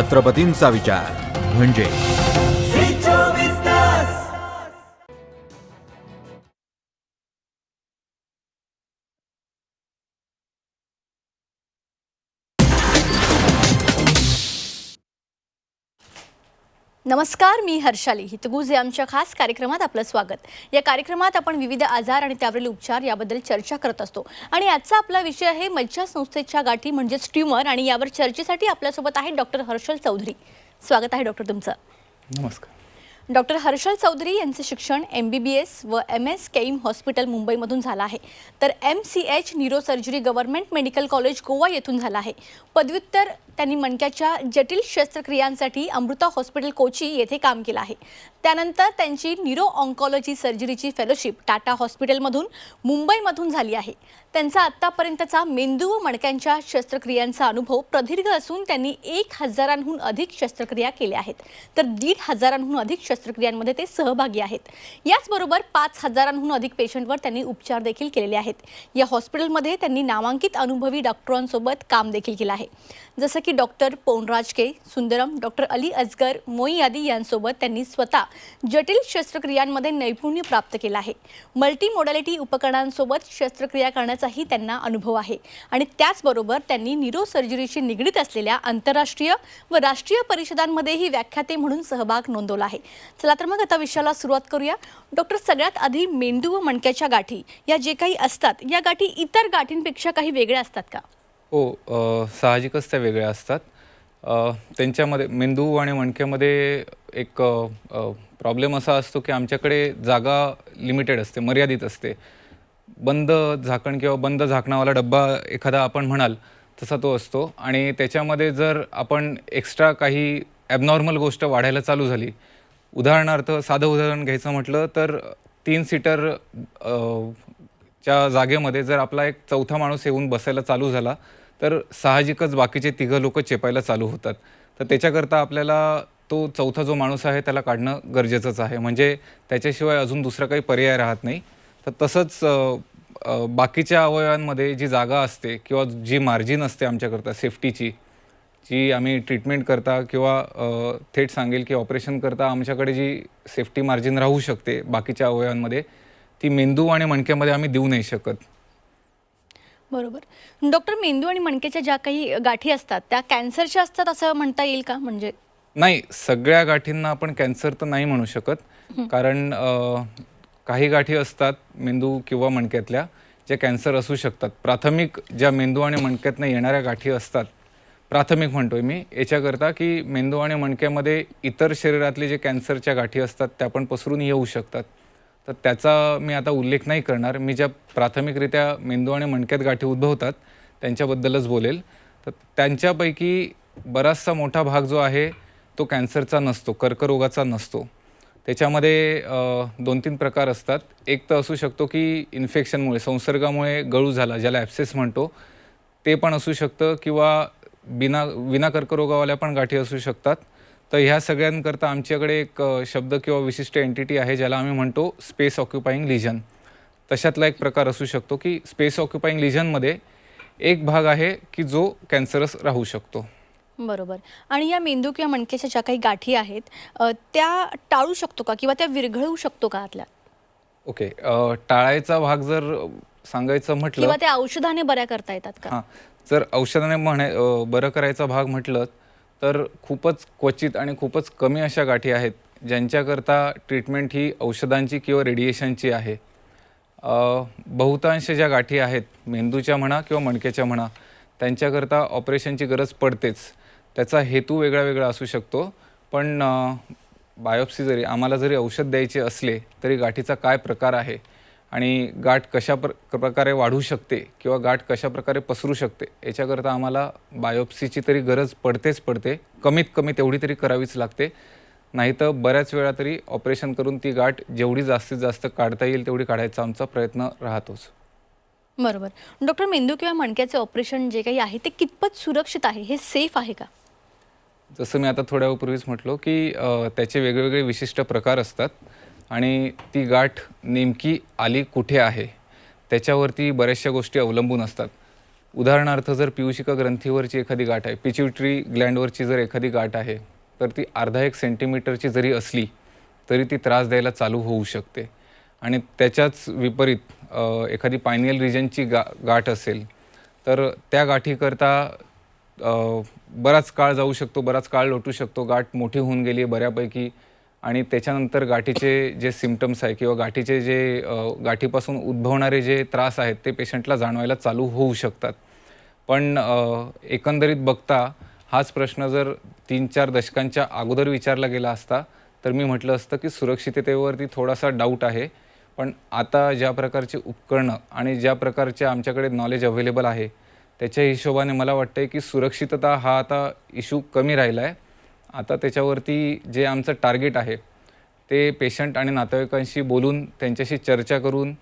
छत्रपतींचा विचार. म्हणजे नमस्कार मी हर्षाली. हितगुजे आमच्या खास कार्यक्रमात आपलं स्वागत. या कार्यक्रमात आपण विविध आजार आणि त्यावरील उपचार याबद्दल चर्चा करत असतो. आणि आजचा आपला विषय आहे मज्जा संस्थेच्या गाठी म्हणजेच ट्युमर आणि यावर चर्चेसाठी आपल्यासोबत आहे डॉक्टर हर्षल चौधरी. स्वागत आहे डॉक्टर तुमचं. नमस्कार. डॉक्टर हर्षल चौधरी यांचे शिक्षण एम बी बी एस व एम एस केईम हॉस्पिटल मुंबईमधून झालं आहे. तर M C H neurosurgery government medical college Goa येथून झालं आहे. पदव्युत्तर त्यांनी मणक्याच्या जटिल शस्त्रक्रियांसाठी अमृता हॉस्पिटल कोची येथे काम केलं आहे. त्यानंतर त्यांची न्यूरो ऑन्कॉलॉजी सर्जरीची फेलोशिप टाटा हॉस्पिटलमधून मुंबईमधून झाली आहे. त्यांचा आत्तापर्यंतचा मेंदू व मणक्यांच्या शस्त्रक्रियांचा अनुभव प्रदीर्घ असून त्यांनी एक हजारांहून अधिक शस्त्रक्रिया केल्या आहेत. तर दीड हजारांहून अधिक शस्त्रक्रियांमध्ये ते सहभागी आहेत. याचबरोबर पाच हजारांहून अधिक पेशंटवर त्यांनी उपचार देखील केलेले आहेत. या हॉस्पिटलमध्ये त्यांनी नामांकित अनुभवी डॉक्टरांसोबत काम देखील केलं आहे. जसं की doctor Ponraj K Sundaram doctor Ali Asgar Moi आदी यांसोबत त्यांनी स्वतः जटिल शस्त्रक्रियांमध्ये नैपुण्य प्राप्त केलं आहे. मल्टी मोडॅलिटी उपकरणांसोबत शस्त्रक्रिया असल्याचाही त्यांना अनुभव आहे. आणि त्याचबरोबर त्यांनी न्यूरो सर्जरीशी निगडीत असलेल्या आंतरराष्ट्रीय व राष्ट्रीय परिषदांमध्येही व्याख्याते म्हणून सहभाग नोंदवला आहे. चला तर मग आता विषयाला सुरुवात करूया. डॉक्टर सगळ्यात आधी मेंदू व मणक्याच्या गाठी या जे काही असतात या गाठी इतर गाठींपेक्षा काही वेगळ्या असतात का? हो साहजिकच त्या वेगळ्या असतात. त्यांच्यामध्ये मेंदू आणि मणक्यामध्ये एक प्रॉब्लेम असा असतो की आमच्याकडे जागा लिमिटेड असते मर्यादित असते. बंद झाकण किंवा बंद झाकणावाला डब्बा एखादा आपण म्हणाल तसा तो असतो. आणि त्याच्यामध्ये जर आपण एक्स्ट्रा काही ॲबनॉर्मल गोष्ट वाढायला चालू झाली उदाहरणार्थ साधं उदाहरण घ्यायचं म्हटलं तर तीन सीटर च्या जागेमध्ये जर आपला एक चौथा माणूस येऊन बसायला चालू झाला तर साहजिकच बाकीचे तिघं लोक चेपायला चालू होतात. तर त्याच्याकरता आपल्याला तो चौथा जो माणूस आहे त्याला काढणं गरजेचंच आहे. म्हणजे त्याच्याशिवाय अजून दुसरा काही पर्याय राहत नाही. तर तसंच बाकीच्या अवयवांमध्ये जी जागा असते किंवा जी मार्जिन असते आमच्याकरता सेफ्टीची जी आम्ही ट्रीटमेंट करता किंवा थेट सांगेल की ऑपरेशन करता आमच्याकडे जी सेफ्टी मार्जिन राहू शकते बाकीच्या अवयवांमध्ये ती मेंदू आणि मणक्यामध्ये आम्ही देऊ नाही शकत. बरोबर. डॉक्टर मेंदू आणि मणक्याच्या ज्या काही गाठी असतात त्या कॅन्सरच्या असतात असं म्हणता येईल का? म्हणजे नाही सगळ्या गाठींना आपण कॅन्सर तर नाही म्हणू शकत. कारण काही गाठी असतात मेंदू किंवा मणक्यातल्या ज्या कॅन्सर असू शकतात. प्राथमिक ज्या मेंदू आणि मणक्यातनं येणाऱ्या गाठी असतात प्राथमिक म्हणतोय मी याच्याकरता की मेंदू आणि मणक्यामध्ये इतर शरीरातले जे कॅन्सरच्या गाठी असतात त्या पण पसरून येऊ शकतात. तर त्याचा मी आता उल्लेख नाही करणार. मी ज्या प्राथमिकरित्या मेंदू आणि मणक्यात गाठी उद्भवतात त्यांच्याबद्दलच बोलेल. तर त्यांच्यापैकी बराचसा मोठा भाग जो आहे तो कॅन्सरचा नसतो कर्करोगाचा नसतो. त्याच्यामध्ये दोन तीन प्रकार असतात. एक तर असू शकतो की इन्फेक्शनमुळे संसर्गामुळे गळू झाला ज्याला ॲप्सेस म्हणतो ते पण असू शकतं किंवा बिना विना कर्करोगावाल्या पण गाठी असू शकतात. तर ह्या सगळ्यांकरता आमच्याकडे एक शब्द किंवा विशिष्ट एंटिटी आहे ज्याला आम्ही म्हणतो स्पेस ऑक्युपाईंग लिजन तशातला एक प्रकार असू शकतो की स्पेस ऑक्युपाईंग लिजनमध्ये एक भाग आहे की जो कॅन्सरस राहू शकतो. बरोबर. आणि या मेंदू किंवा मणक्याच्या ज्या काही गाठी आहेत अ, त्या टाळू शकतो का किंवा त्या विरघळवू शकतो का आतल्या ओके. अ, टाळायचा भाग जर सांगायचं म्हटलं किंवा त्या औषधाने बऱ्या करता येतात का? हां. जर औषधाने म्हणे अ, बरं करायचा भाग म्हटलं तर खूपच क्वचित आणि खूपच कमी अशा गाठी आहेत ज्यांच्याकरता ट्रीटमेंट ही औषधांची किंवा रेडिएशनची आहे. अ, बहुतांश ज्या गाठी आहेत मेंदूच्या म्हणा किंवा मणक्याच्या म्हणा त्यांच्याकरता ऑपरेशनची गरज पडतेच. त्याचा हेतू वेगळा वेगळा असू शकतो. पण बायोप्सी जरी आम्हाला जरी औषध द्यायचे असले तरी गाठीचा काय प्रकार आहे? आणि गाठ कशा प्र प्रकारे वाढू शकते? किंवा गाठ कशा प्रकारे पसरू शकते? याच्याकरता आम्हाला बायोप्सीची तरी गरज पडतेच पडते. कमीत कमी तेवढी तरी करावीच लागते. नाही तर बऱ्याच वेळा तरी ऑपरेशन करून ती गाठ जेवढी जास्तीत जास्त काढता येईल तेवढी काढायचा आमचा प्रयत्न राहतोच. बरोबर. डॉक्टर मेंदू किंवा मणक्याचे ऑपरेशन जे काही आहे ते कितपत सुरक्षित आहे? हे सेफ आहे का? जसं मी आता थोड्या वेळपूर्वीच म्हटलो की त्याचे वेगवेगळे विशिष्ट प्रकार असतात आणि ती गाठ नेमकी आली कुठे आहे त्याच्यावरती बऱ्याचशा गोष्टी अवलंबून असतात. उदाहरणार्थ जर पियुषिका ग्रंथीवरची एखादी गाठ आहे पिच्युटरी ग्लँडवरची जर एखादी गाठ आहे तर ती अर्धा एक सेंटीमीटरची जरी असली तरी ती त्रास द्यायला चालू होऊ शकते. आणि त्याच्याच विपरीत एखादी पायनियल रिजनची गा गाठ असेल तर त्या गाठीकरता बराच काळ जाऊ शकतो बराच काळ लोटू शकतो. गाठ मोठी होऊन गेली आहे बऱ्यापैकी. आणि त्याच्यानंतर गाठीचे जे सिमटम्स आहे किंवा गाठीचे जे गाठीपासून उद्भवणारे जे त्रास आहेत ते पेशंटला जाणवायला चालू होऊ शकतात. पण एकंदरीत बघता हाच प्रश्न जर तीन चार दशकांच्या अगोदर विचारला गेला असता तर मी म्हटलं असतं की सुरक्षिततेवरती थोडासा डाऊट आहे. पण आता ज्या प्रकारची उपकरणं आणि ज्या प्रकारचे आमच्याकडे नॉलेज अवेलेबल आहे त्याच्या हिशोबाने मला वाटतंय की सुरक्षितता हा आता इशू कमी राहिला आहे आता त्याच्यावरती जे आमचं टार्गेट आहे ते पेशंट आणि नातेवाईकांशी बोलून त्यांच्याशी चर्चा करून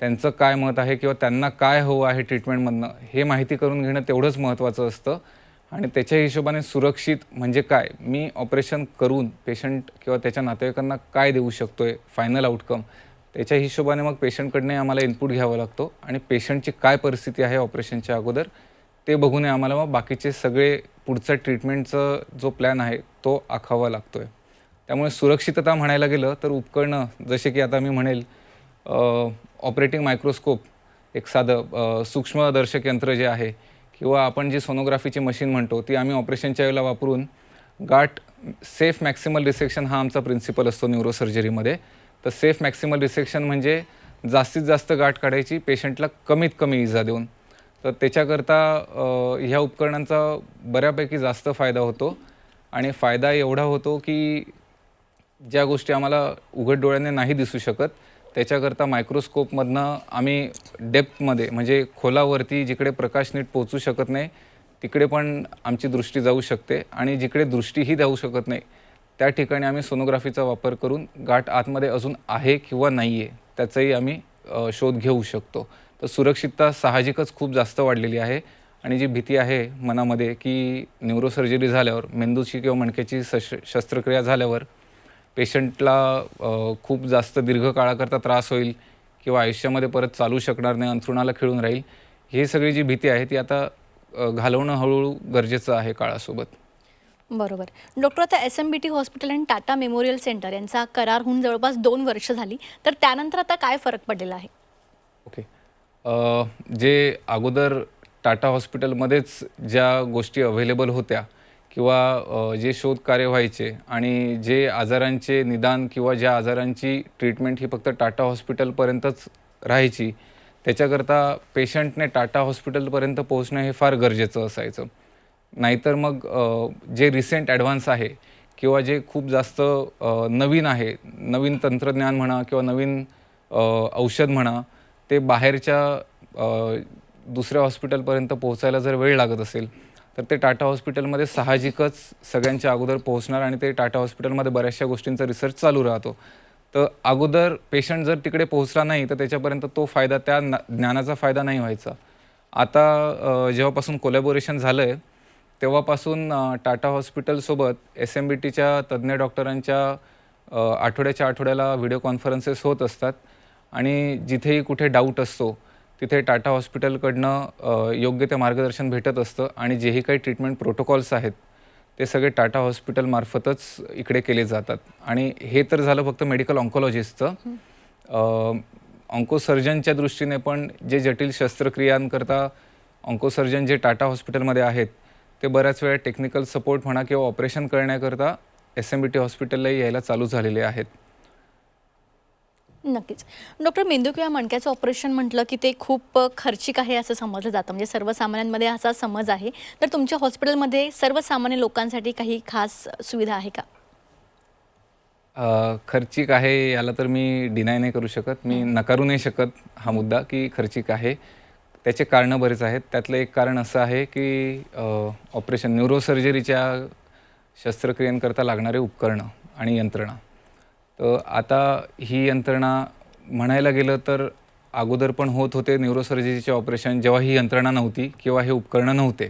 त्यांचं काय मत आहे किंवा त्यांना काय हवं आहे ट्रीटमेंटमधनं हे माहिती करून घेणं तेवढंच महत्त्वाचं असतं. आणि त्याच्या हिशोबाने सुरक्षित म्हणजे काय? मी ऑपरेशन करून पेशंट किंवा त्याच्या नातेवाईकांना काय देऊ शकतो आहे फायनल आउटकम त्याच्या हिशोबाने मग पेशंटकडनं आम्हाला इनपुट घ्यावा लागतो. आणि पेशंटची काय परिस्थिती आहे ऑपरेशनच्या अगोदर ते बघून आम्हाला मग बाकीचे सगळे पुढचा ट्रीटमेंटचा जो प्लॅन आहे तो आखावा लागतो आहे त्यामुळे सुरक्षितता म्हणायला गेलं तर उपकरणं जसे की आता मी म्हणेल ऑपरेटिंग मायक्रोस्कोप एक साधं सूक्ष्मदर्शक यंत्र जे आहे किंवा आपण जी सोनोग्राफीची मशीन म्हणतो ती आम्ही ऑपरेशनच्या वेळेला वापरून गाठ सेफ मॅक्सिमल रिसेक्शन हा आमचा प्रिन्सिपल असतो न्यूरोसर्जरीमध्ये तर सेफ मॅक्सिमल रिसेक्शन म्हणजे जास्तीत जास्त गाठ काढायची पेशंटला कमीत कमी इजा देऊन. तर त्याच्याकरता ह्या उपकरणांचा बऱ्यापैकी जास्त फायदा होतो. आणि फायदा एवढा होतो की ज्या गोष्टी आम्हाला उघड डोळ्याने नाही दिसू शकत त्याच्याकरता मायक्रोस्कोपमधनं आम्ही डेप्थमध्ये म्हणजे खोलावरती जिकडे प्रकाश नीट पोचू शकत नाही तिकडे पण आमची दृष्टी जाऊ शकते. आणि जिकडे दृष्टीही जाऊ शकत नाही त्या ठिकाणी आम्ही सोनोग्राफीचा वापर करून गाठ आतमध्ये अजून आहे किंवा नाही आहे त्याचाही आम्ही शोध घेऊ शकतो. तर सुरक्षितता साहजिकच खूप जास्त वाढलेली आहे आणि जी भीती आहे मनामध्ये की न्यूरोसर्जरी झाल्यावर मेंदूची किंवा मणक्याची सश शस्त्रक्रिया झाल्यावर पेशंटला खूप जास्त दीर्घ काळाकरता त्रास होईल किंवा आयुष्यामध्ये परत चालू शकणार नाही अंथरुणाला खिळून राहील ही सगळी जी भीती आहे ती आता घालवणं हळूहळू गरजेचं आहे काळासोबत. बरोबर. डॉक्टर आता S M B T hospital आणि टाटा मेमोरियल सेंटर यांचा करार होऊन जवळपास दोन वर्ष झाली. तर त्यानंतर आता काय फरक पडलेला आहे? ओके. जे अगोदर टाटा हॉस्पिटलमध्येच ज्या गोष्टी अवेलेबल होत्या किंवा जे शोध कार्य व्हायचे आणि जे आजारांचे निदान किंवा ज्या आजारांची ट्रीटमेंट ही फक्त टाटा हॉस्पिटलपर्यंतच राहायची त्याच्याकरता पेशंटने टाटा हॉस्पिटलपर्यंत पोहोचणं हे फार गरजेचं असायचं. नाहीतर मग जे रिसेंट ॲडव्हान्स आहे किंवा जे खूप जास्त नवीन आहे नवीन तंत्रज्ञान म्हणा किंवा नवीन औषध म्हणा ते बाहेरच्या दुसऱ्या हॉस्पिटलपर्यंत पोहोचायला जर वेळ लागत असेल तर ते टाटा हॉस्पिटलमध्ये साहजिकच सगळ्यांच्या अगोदर पोहोचणार आणि ते टाटा हॉस्पिटलमध्ये बऱ्याचशा गोष्टींचा रिसर्च चालू राहतो. तर अगोदर पेशंट जर तिकडे पोहोचला नाही तर त्याच्यापर्यंत तो फायदा त्या ज्ञानाचा फायदा नाही व्हायचा. आता जेव्हापासून कोलॅबोरेशन झालं आहे तेव्हापासून टाटा हॉस्पिटलसोबत एस एम बी टीच्या तज्ज्ञ डॉक्टरांच्या आठवड्याच्या आठवड्याला व्हिडिओ कॉन्फरन्सेस होत असतात. आणि जिथेही कुठे डाऊट असतो तिथे टाटा हॉस्पिटलकडनं योग्य ते मार्गदर्शन भेटत असतं. आणि जेही काही ट्रीटमेंट प्रोटोकॉल्स आहेत ते सगळे टाटा हॉस्पिटलमार्फतच इकडे केले जातात. आणि हे तर झालं फक्त मेडिकल ऑन्कोलॉजिस्टचं. ऑन्कोसर्जनच्या दृष्टीने पण जे जटिल शस्त्रक्रियांकरता ऑन्कोसर्जन जे टाटा हॉस्पिटलमध्ये आहेत ते बऱ्याच वेळा टेक्निकल सपोर्ट म्हणा किंवा ऑपरेशन करण्याकरता एस एम बी टी हॉस्पिटललाही यायला चालू झालेले आहेत. नक्कीच. डॉक्टर मेंदू किंवा मणक्याचं ऑपरेशन म्हटलं की ते खूप खर्चिक आहे असं समजलं जातं. म्हणजे सर्वसामान्यांमध्ये असा समज आहे. तर तुमच्या हॉस्पिटलमध्ये सर्वसामान्य लोकांसाठी काही खास सुविधा आहे का? खर्चिक आहे याला तर मी डिनाय नाही करू शकत. मी नकारू नाही शकत हा मुद्दा की खर्चिक आहे. त्याचे कारणं बरेच आहेत. त्यातलं एक कारण असं आहे की ऑपरेशन न्यूरोसर्जरीच्या शस्त्रक्रियांकरता लागणारे उपकरणं आणि यंत्रणा. तर आता ही यंत्रणा म्हणायला गेलं तर अगोदर पण होत होते न्यूरोसर्जरीचे ऑपरेशन जेव्हा ही यंत्रणा नव्हती किंवा हे उपकरणं नव्हते.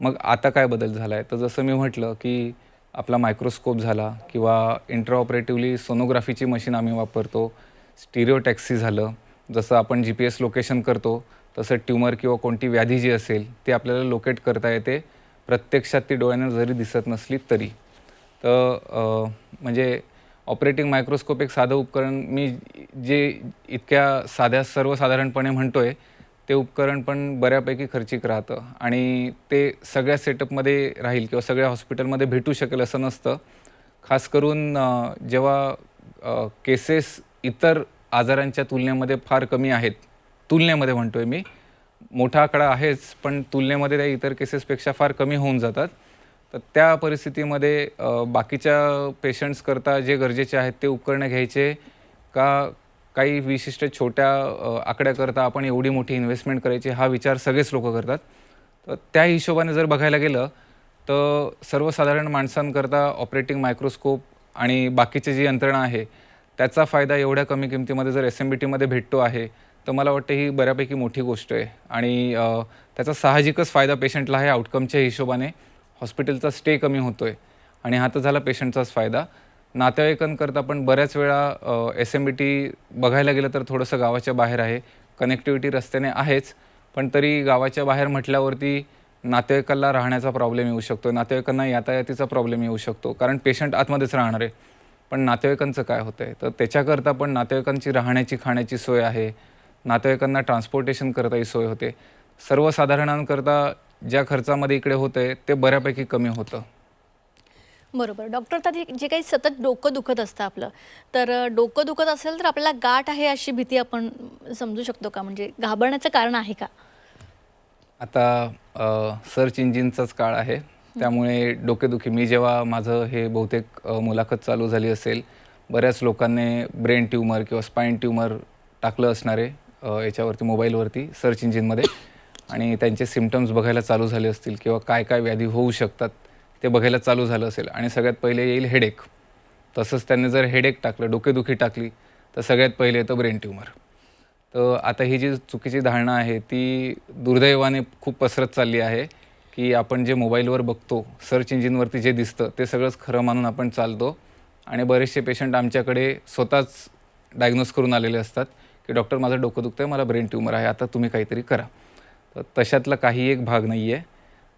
मग आता काय बदल झाला आहे तर जसं मी म्हटलं की आपला मायक्रोस्कोप झाला किंवा इंट्राऑपरेटिव्हली सोनोग्राफीची मशीन आम्ही वापरतो स्टिरिओटॅक्सी झालं जसं आपण जी पी एस लोकेशन करतो तसं ट्यूमर किंवा कोणती व्याधी जी असेल ती आपल्याला लोकेट करता येते. प्रत्यक्षात ती डोळ्यानं जरी दिसत नसली तरी. तर म्हणजे ऑपरेटिंग मायक्रोस्कोप एक साधं उपकरण मी जे इतक्या साध्या सर्वसाधारणपणे म्हणतो आहे ते उपकरण पण बऱ्यापैकी खर्चिक राहतं. आणि ते सगळ्या सेटअपमध्ये राहील किंवा सगळ्या हॉस्पिटलमध्ये भेटू शकेल असं नसतं. खास करून जेव्हा केसेस इतर आजारांच्या तुलनेमध्ये फार कमी आहेत तुलनेमध्ये म्हणतोय मी. मोठा आकडा आहेच पण तुलनेमध्ये त्या इतर केसेसपेक्षा फार कमी होऊन जातात. तर त्या परिस्थितीमध्ये बाकीच्या पेशंट्सकरता जे गरजेचे आहेत ते उपकरणं घ्यायचे का काही विशिष्ट छोट्या आकड्याकरता आपण एवढी मोठी इन्व्हेस्टमेंट करायची हा विचार सगळेच लोक करतात. तर त्या हिशोबाने जर बघायला गेलं तर सर्वसाधारण माणसांकरता ऑपरेटिंग मायक्रोस्कोप आणि बाकीची जी यंत्रणा आहे त्याचा फायदा एवढ्या कमी किमतीमध्ये जर एस एम बी टीमध्ये भेटतो आहे तर मला वाटतं ही बऱ्यापैकी मोठी गोष्ट आहे. आणि त्याचा साहजिकच फायदा पेशंटला आहे आउटकमच्या हिशोबाने. हॉस्पिटलचा स्टे कमी होतो आहे आणि हा तर झाला पेशंटचाच फायदा. नातेवाईकांकरता पण बऱ्याच वेळा एस एम बी टी बघायला गेलं तर थोडंसं गावाच्या बाहेर आहे. कनेक्टिव्हिटी रस्त्याने आहेच पण तरी गावाच्या बाहेर म्हटल्यावरती नातेवाईकाला राहण्याचा प्रॉब्लेम येऊ शकतो. नातेवाईकांना यातायातीचा प्रॉब्लेम येऊ शकतो. कारण पेशंट आतमध्येच राहणार आहे. पण नातेवाईकांचं काय होतं आहे तर त्याच्याकरता पण नातेवाईकांची राहण्याची खाण्याची सोय आहे. नातेवाईकांना ट्रान्सपोर्टेशन करताही सोय होते. सर्वसाधारणांकरता ज्या खर्चामध्ये इकडे होतं आहे ते बऱ्यापैकी कमी होतं. बरोबर. डॉक्टर आता जे काही सतत डोकं दुखत असतं आपलं तर डोकं दुखत असेल तर आपल्याला गाठ आहे अशी भीती आपण समजू शकतो का? म्हणजे घाबरण्याचं कारण आहे का? आता सर्च इंजिनचाच काळ आहे. त्यामुळे डोकेदुखी मी जेव्हा माझं हे बहुतेक मुलाखत चालू झाली असेल बऱ्याच लोकांनी ब्रेन ट्यूमर किंवा स्पाईन ट्यूमर टाकलं असणार. याच्यावरती मोबाईलवरती सर्च इंजिनमध्ये आणि त्यांचे सिमटम्स बघायला चालू झाले असतील किंवा काय काय व्याधी होऊ शकतात ते बघायला चालू झालं असेल. आणि सगळ्यात पहिले येईल हेडेक तसंच त्यांनी जर हेडेक टाकलं डोकेदुखी टाकली तर सगळ्यात पहिले येतं ब्रेन ट्यूमर तर आता ही जी चुकीची धारणा आहे ती दुर्दैवाने खूप पसरत चालली आहे की आपण जे मोबाईलवर बघतो सर्च इंजिनवरती जे दिसतं ते सगळंच खरं मानून आपण चालतो. आणि बरेचसे पेशंट आमच्याकडे स्वतःच डायग्नोज करून आलेले असतात. की डॉक्टर माझं डोकं दुखतं आहे मला ब्रेन ट्यूमर आहे आता तुम्ही काहीतरी करा. तर तशातला काही एक भाग नाही आहे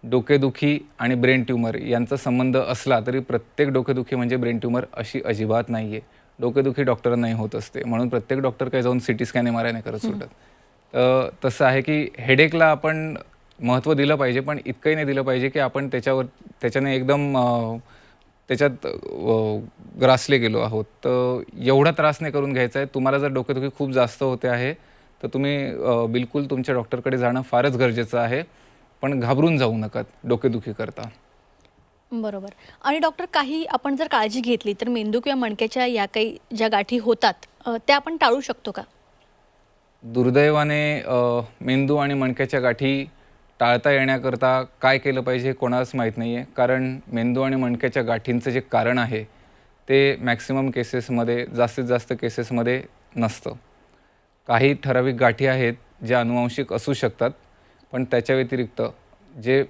डोकेदुखी आणि ब्रेन ट्यूमर यांचा संबंध असला तरी प्रत्येक डोकेदुखी म्हणजे ब्रेन ट्यूमर अशी अजिबात नाही आहे डोकेदुखी डॉक्टरांनाही होत असते. म्हणून प्रत्येक डॉक्टर काही जाऊन C T scan M R I नाही करत सुटत. तर तसं आहे की हेडेकला आपण महत्त्व दिलं पाहिजे पण इतकंही नाही दिलं पाहिजे की आपण त्याच्यावर त्याच्याने एकदम त्याच्यात ग्रासले गेलो आहोत. तर एवढा त्रास नाही करून घ्यायचा आहे. तुम्हाला जर डोकेदुखी खूप जास्त होते आहे तर तुम्ही बिलकुल तुमच्या डॉक्टरकडे जाणं फारच गरजेचं आहे. पण घाबरून जाऊ नका डोकेदुखी करता. बरोबर. आणि डॉक्टर काही आपण जर काळजी घेतली तर मेंदू किंवा मणक्याच्या या काही ज्या गाठी होतात त्या आपण टाळू शकतो का? दुर्दैवाने मेंदू आणि मणक्याच्या गाठी टाळता येण्याकरता काय केलं पाहिजे हे कोणालाच माहीत नाही आहे कारण मेंदू आणि मणक्याच्या गाठींचं जे कारण आहे ते मॅक्सिमम केसेसमध्ये जास्तीत जास्त केसेसमध्ये नसतं. काही ठराविक गाठी आहेत ज्या अनुवांशिक असू शकतात पण त्याच्या व्यतिरिक्त जे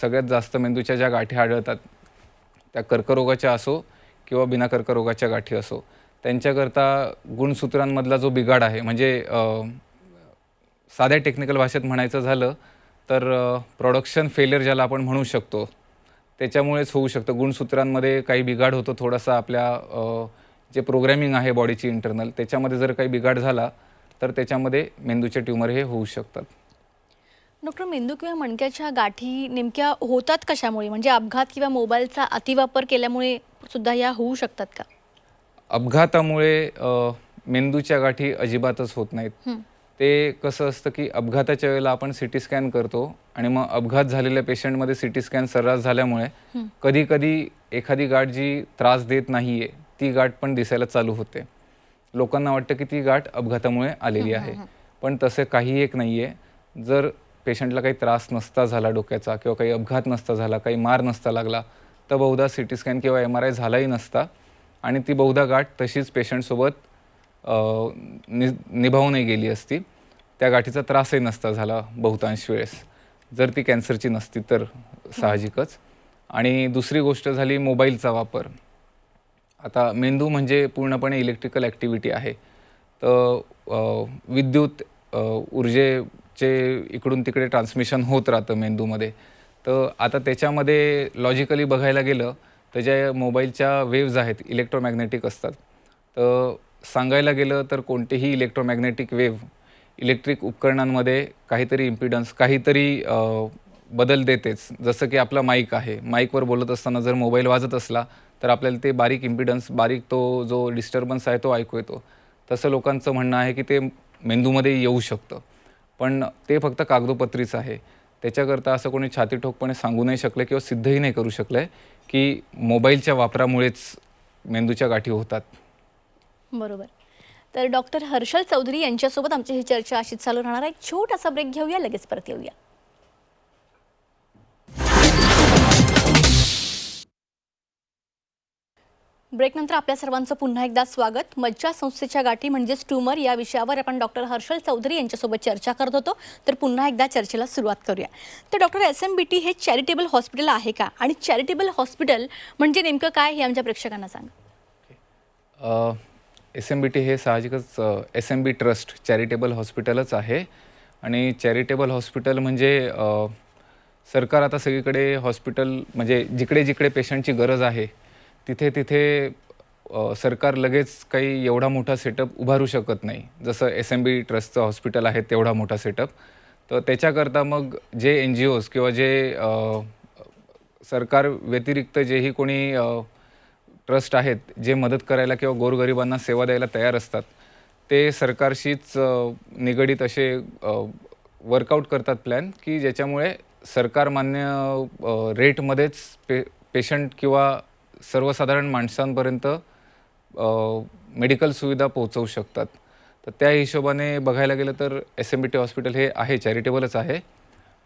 सगळ्यात जास्त मेंदूच्या ज्या गाठी आढळतात त्या कर्करोगाच्या असो किंवा बिना कर्करोगाच्या गाठी असो त्यांच्याकरता गुणसूत्रांमधला जो बिघाड आहे म्हणजे साध्या टेक्निकल भाषेत म्हणायचं झालं तर प्रोडक्शन फेलियर ज्याला आपण म्हणू शकतो त्याच्यामुळेच होऊ शकतं. गुणसूत्रांमध्ये काही बिघाड होतो थोडासा आपल्या जे प्रोग्रॅमिंग आहे बॉडीची इंटरनल त्याच्यामध्ये जर काही बिघाड झाला तर त्याच्यामध्ये मेंदूचे ट्यूमर हे होऊ शकतात. डॉक्टर मेंदू किंवा मणक्याच्या गाठी नेमक्या होतात कशामुळे? म्हणजे अपघात किंवा मोबाईलचा अतिवापर केल्यामुळे सुद्धा या होऊ शकतात का? अपघातामुळे मेंदूच्या गाठी अजिबातच होत नाहीत. ते कसं असतं की अपघाताच्या वेळेला आपण सी टी स्कॅन करतो आणि मग अपघात झालेल्या पेशंटमध्ये सी टी स्कॅन सर्रास झाल्यामुळे कधी कधी एखादी गाठ जी त्रास देत नाही आहे ती गाठ पण दिसायला चालू होते. लोकांना वाटतं की ती गाठ अपघातामुळे आलेली आहे. पण तसे काही एक नाही आहे जर पेशंटला काही त्रास नसता झाला डोक्याचा किंवा काही अपघात नसता झाला काही मार नसता लागला तर बहुधा सी टी स्कॅन किंवा एम आर आय झालाही नसता आणि ती बहुधा गाठ तशीच पेशंटसोबत नि निभावूनही गेली असती. त्या गाठीचा त्रासही नसता झाला बहुतांश वेळेस. जर ती कॅन्सरची नसती तर साहजिकच. आणि दुसरी गोष्ट झाली मोबाईलचा वापर. आता मेंदू म्हणजे पूर्णपणे इलेक्ट्रिकल ॲक्टिव्हिटी आहे. तर विद्युत ऊर्जेचे इकडून तिकडे ट्रान्समिशन होत राहतं मेंदूमध्ये. तर आता त्याच्यामध्ये लॉजिकली बघायला गेलं तर ज्या मोबाईलच्या वेव्ज आहेत इलेक्ट्रोमॅग्नेटिक असतात. तर सांगायला गेलं तर कोणतेही इलेक्ट्रोमॅग्नेटिक वेव्ह इलेक्ट्रिक उपकरणांमध्ये काहीतरी इम्पिडन्स काहीतरी बदल देतेच. जसं की आपला माईक आहे. माईकवर बोलत असताना जर मोबाईल वाजत असला तर आपल्याला ते बारीक इम्पिडन्स बारीक तो जो डिस्टर्बन्स आहे तो ऐकू येतो. तसं लोकांचं म्हणणं आहे की ते मेंदूमध्ये येऊ शकतं. पण ते फक्त कागदोपत्रीच आहे. त्याच्याकरता असं कोणी छाती ठोकपणे सांगू नाही शकलं किंवा सिद्धही नाही करू शकलं आहे की मोबाईलच्या वापरामुळेच मेंदूच्या गाठी होतात. बरोबर. तर डॉक्टर हर्षल चौधरी यांच्यासोबत आमची ही चर्चा अशीच चालू राहणार आहे. एक छोटासा ब्रेक घेऊया लगेच परत येऊया. ब्रेकनंतर आपल्या सर्वांचं पुन्हा एकदा स्वागत. मज्जा संस्थेच्या गाठी म्हणजेच ट्यूमर या विषयावर आपण डॉक्टर हर्षल चौधरी यांच्यासोबत चर्चा करत होतो. तर पुन्हा एकदा चर्चेला सुरुवात करूया. तर doctor S M B T हे चॅरिटेबल हॉस्पिटल आहे का? आणि चॅरिटेबल हॉस्पिटल म्हणजे नेमकं काय हे आमच्या प्रेक्षकांना सांगा. एस एम बी टी हे साहजिकच S M B trust charitable हॉस्पिटलच आहे. आणि चॅरिटेबल हॉस्पिटल म्हणजे सरकार आता सगळीकडे हॉस्पिटल म्हणजे जिकडे जिकडे पेशंटची गरज आहे तिथे तिथे सरकार लगेच काही एवढा मोठा सेटअप उभारू शकत नाही. जसं एस एम बी ट्रस्टचं हॉस्पिटल आहे तेवढा मोठा सेटअप तर त्याच्याकरता मग जे एन जी ओज किंवा जे सरकार व्यतिरिक्त जेही कोणी ट्रस्ट आहेत जे मदत करायला किंवा गोरगरिबांना सेवा द्यायला तयार असतात ते सरकारशीच निगडीत असे वर्कआउट करतात प्लॅन की ज्याच्यामुळे सरकारमान्य रेटमध्येच पे पेशंट किंवा सर्वसाधारण माणसांपर्यंत मेडिकल सुविधा पोहोचवू शकतात. तर त्या हिशोबाने बघायला गेलं तर S M B T hospital हे आहे चॅरिटेबलच आहे.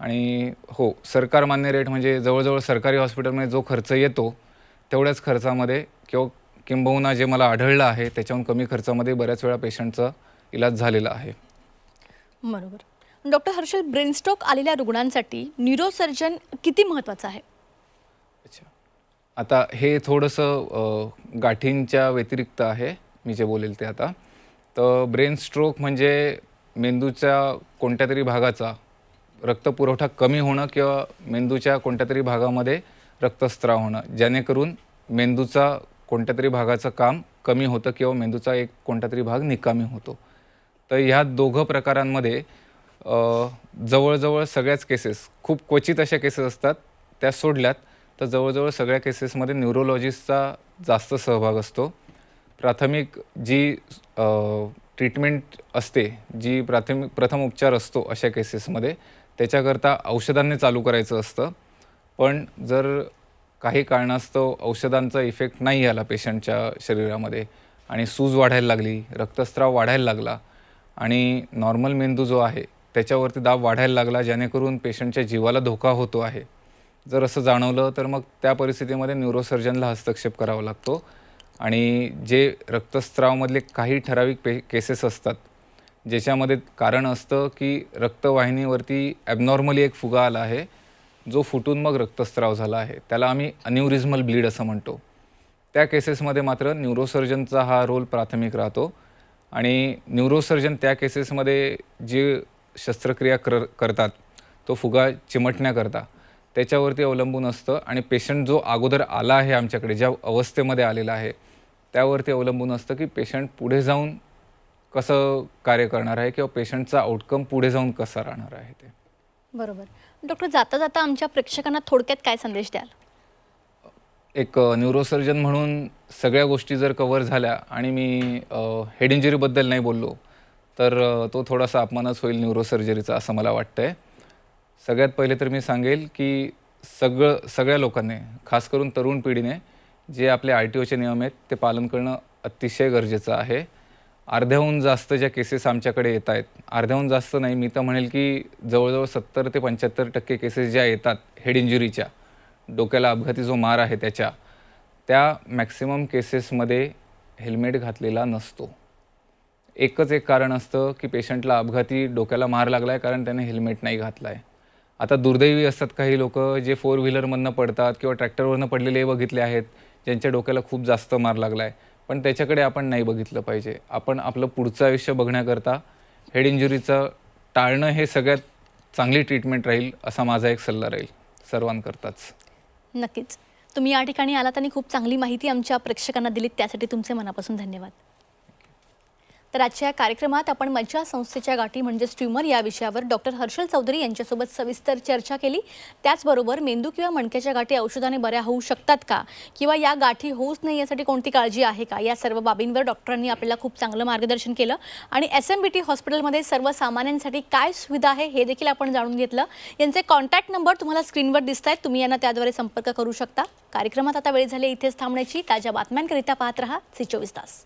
आणि हो सरकार मान्य रेट म्हणजे जवळजवळ सरकारी हॉस्पिटलमध्ये जो खर्च येतो तेवढ्याच खर्चामध्ये किंवा किंबहुना जे मला आढळलं आहे त्याच्याहून कमी खर्चामध्ये बऱ्याच वेळा पेशंटचा इलाज झालेला आहे. बरोबर. डॉक्टर हर्षल ब्रेनस्ट्रोक आलेल्या रुग्णांसाठी न्यूरोसर्जन किती महत्त्वाचं आहे? अच्छा. आता हे थोडंसं गाठींच्या व्यतिरिक्त आहे मी जे बोलेल ते आता. तर ब्रेन स्ट्रोक म्हणजे मेंदूच्या कोणत्या तरी भागाचा रक्तपुरवठा कमी होणं किंवा मेंदूच्या कोणत्या तरी भागामध्ये रक्तस्त्राव होणं जेणेकरून मेंदूचा कोणत्या तरी भागाचं काम कमी होतं किंवा मेंदूचा एक कोणता तरी भाग निकामी होतो. तर ह्या दोघं प्रकारांमध्ये जवळजवळ सगळ्याच केसेस खूप क्वचित अशा केसेस असतात त्या सोडल्यात. तर जवळजवळ सगळ्या केसेसमध्ये न्यूरोलॉजिस्टचा जास्त सहभाग असतो. प्राथमिक जी ट्रीटमेंट असते जी प्राथमिक प्रथम उपचार असतो अशा केसेसमध्ये त्याच्याकरता औषधांनी चालू करायचं असतं. पण जर काही कारणास्तव औषधांचा इफेक्ट नाही आला पेशंटच्या शरीरामध्ये आणि सूज वाढायला लागली रक्तस्राव वाढायला लागला आणि नॉर्मल मेंदू जो आहे त्याच्यावरती दाब वाढायला लागला जेणेकरून पेशंटच्या जीवाला धोका होतो आहे. जर असं जाणवलं तर मग त्या परिस्थितीमध्ये न्यूरोसर्जनला हस्तक्षेप करावा लागतो. आणि जे रक्तस्रावमधले काही ठराविक पे केसेस असतात ज्याच्यामध्ये कारण असतं की रक्तवाहिनीवरती ॲबनॉर्मली एक फुगा आला आहे. जो फुटून मग रक्तस्राव झाला आहे त्याला आम्ही अन्युरिझमल ब्लीड असं म्हणतो. त्या केसेसमध्ये मात्र न्यूरोसर्जनचा हा रोल प्राथमिक राहतो आणि न्यूरोसर्जन त्या केसेसमध्ये जी शस्त्रक्रिया कर करतात तो फुगा चिमटण्याकरता त्याच्यावरती अवलंबून असतं आणि पेशंट जो अगोदर आला आहे आमच्याकडे ज्या अवस्थेमध्ये आलेला आहे त्यावरती अवलंबून असतं की पेशंट पुढे जाऊन कसं कार्य करणार आहे किंवा पेशंटचा आउटकम पुढे जाऊन कसा राहणार आहे ते. बरोबर. डॉक्टर जाता जाता आमच्या प्रेक्षकांना थोडक्यात काय संदेश द्याल? एक न्यूरोसर्जन म्हणून सगळ्या गोष्टी जर कवर झाल्या आणि मी हेड इंजुरीबद्दल नाही बोललो तर तो थोडासा अपमानच होईल न्यूरोसर्जरीचा असं मला वाटतंय. सगळ्यात पहिले तर मी सांगेल की सगळं सगळ्या लोकांनी खास करून तरुण पिढीने जे आपले आर टी ओचे नियम आहेत ते पालन करणं अतिशय गरजेचं आहे. अर्ध्याहून जास्त ज्या केसेस आमच्याकडे येत आहेत अर्ध्याहून जास्त नाही मी तर म्हणेल की जवळजवळ सत्तर ते पंच्याहत्तर टक्के केसेस ज्या येतात हेड इंजुरीच्या डोक्याला अपघाती जो मार आहे त्याच्या त्या मॅक्सिमम केसेसमध्ये हेल्मेट घातलेला नसतो. एकच एक कारण असतं की पेशंटला अपघाती डोक्याला मार लागला आहे कारण त्याने हेल्मेट नाही घातला आहे आता दुर्दैवी असतात काही लोक जे फोर व्हीलरमधनं पडतात किंवा ट्रॅक्टरवरनं पडलेले बघितले आहेत ज्यांच्या डोक्याला खूप जास्त मार लागला आहे पण त्याच्याकडे आपण नाही बघितलं पाहिजे. आपण आपलं पुढचं आयुष्य बघण्याकरता हेड इंजुरीचं टाळणं हे सगळ्यात चांगली ट्रीटमेंट राहील असा माझा एक सल्ला राहील सर्वांकरताच. नक्कीच. तुम्ही या ठिकाणी आलात आणि खूप चांगली माहिती आमच्या प्रेक्षकांना दिलीत त्यासाठी तुमचे मनापासून धन्यवाद. तर आजच्या या कार्यक्रमात आपण मज्जा संस्थेच्या गाठी म्हणजेच ट्युमर या विषयावर डॉक्टर हर्षल चौधरी यांच्यासोबत सविस्तर चर्चा केली. त्याचबरोबर मेंदू किंवा मणक्याच्या गाठी औषधाने बऱ्या होऊ शकतात का? किंवा या गाठी होऊच नाही यासाठी कोणती काळजी आहे का? या सर्व बाबींवर डॉक्टरांनी आपल्याला खूप चांगलं मार्गदर्शन केलं. आणि एस एम बी टी हॉस्पिटलमध्ये सर्वसामान्यांसाठी काय सुविधा आहे हे देखील आपण जाणून घेतलं. यांचे कॉन्टॅक्ट नंबर तुम्हाला स्क्रीनवर दिसत आहेत तुम्ही यांना त्याद्वारे संपर्क करू शकता. कार्यक्रमात आता वेळ झाली इथेच थांबण्याची. ताज्या बातम्यांकरिता पाहत रहा. सी चोवीस तास.